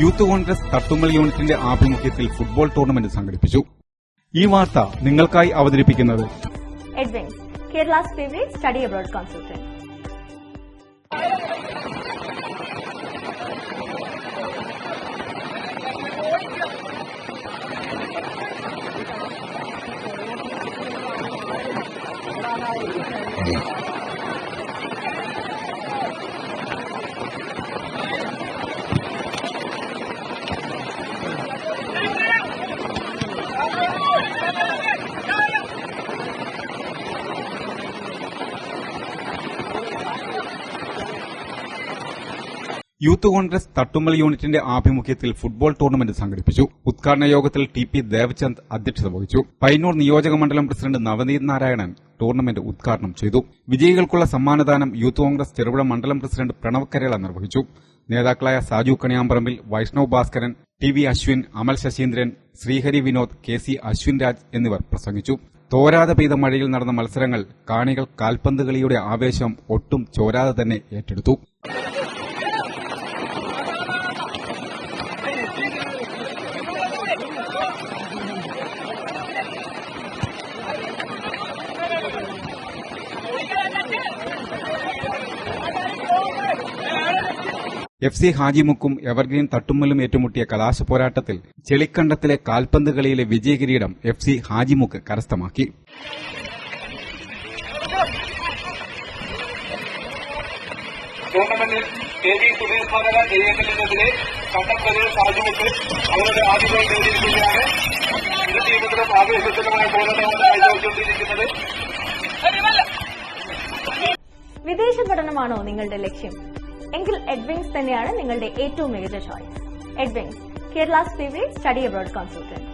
Youth Congress Thattummal യൂണിറ്റിന്റെ ആഭിമുഖ്യത്തിൽ football tournament സംഘടിപ്പിച്ചു ഈ വാർത്ത നിങ്ങൾക്കായി അവതരിപ്പിക്കുന്നത് Advance, Kerala's favorite study abroad consultant. Youth Congress Thattummal യൂണിറ്റിന്റെ ആഭിമുഖ്യത്തിൽ ഫുട്ബോൾ ടൂർണമെന്റ് സംഘടിപ്പിച്ചു. ഉദ്ഘാടന യോഗത്തിൽ ടി പി ദേവചന്ദ് അധ്യക്ഷത വഹിച്ചു. പൈനൂർ നിയോജക മണ്ഡലം പ്രസിഡന്റ് നവനീത് നാരായണൻ ടൂർണമെന്റ് ഉദ്ഘാടനം ചെയ്തു. വിജയികൾക്കുള്ള സമ്മാനദാനം യൂത്ത് കോൺഗ്രസ് ചെറുപുഴ മണ്ഡലം പ്രസിഡന്റ് പ്രണവ് കരേള നിർവഹിച്ചു. നേതാക്കളായ Saju Kaniyamparambil Vaishnav Bhaskaran T V Ashwin Amal Sasheendran Sreehari Vinod K C Ashwin Raj എന്നിവർ പ്രസംഗിച്ചു. തോരാതെ പെയ്ത മഴയിൽ നടന്ന മത്സരങ്ങൾ കാണികൾ കാൽപന്ത് കളിയുടെ ആവേശം ഒട്ടും ചോരാതെ തന്നെ ഏറ്റെടുത്തു. എഫ് സി ഹാജിമുക്കും എവർഗ്രീൻ തട്ടുമ്മലും ഏറ്റുമുട്ടിയ കലാശ പോരാട്ടത്തിൽ ചെളിക്കണ്ടത്തിലെ കാൽപന്ത് കളിയിലെ വിജയകിരീടം എഫ് സി ഹാജിമുക്ക് കരസ്ഥമാക്കി. ടൂർണമെന്റിൽ കെ വി സുധീർ സ്മരണ ജയിക്കുന്നതിനെതിരെ കണ്ടപ്പര് സാജുമുക്ക് അവരുടെ ആദ്യ ഗോൾ നേടിയിരിക്കുകയാണ്. ഇരു ടീമുകളും ആവേശജനമായ പോരാട്ടമാണ് കാഴ്ചവെച്ചുകൊണ്ടിരിക്കുന്നത് വിദേശ പഠനമാണോ നിങ്ങളുടെ ലക്ഷ്യം? എങ്കിൽ എഡ്വിങ്സ് തന്നെയാണ് നിങ്ങളുടെ ഏറ്റവും മികച്ച choice Edwings Kerala favourite study abroad consultant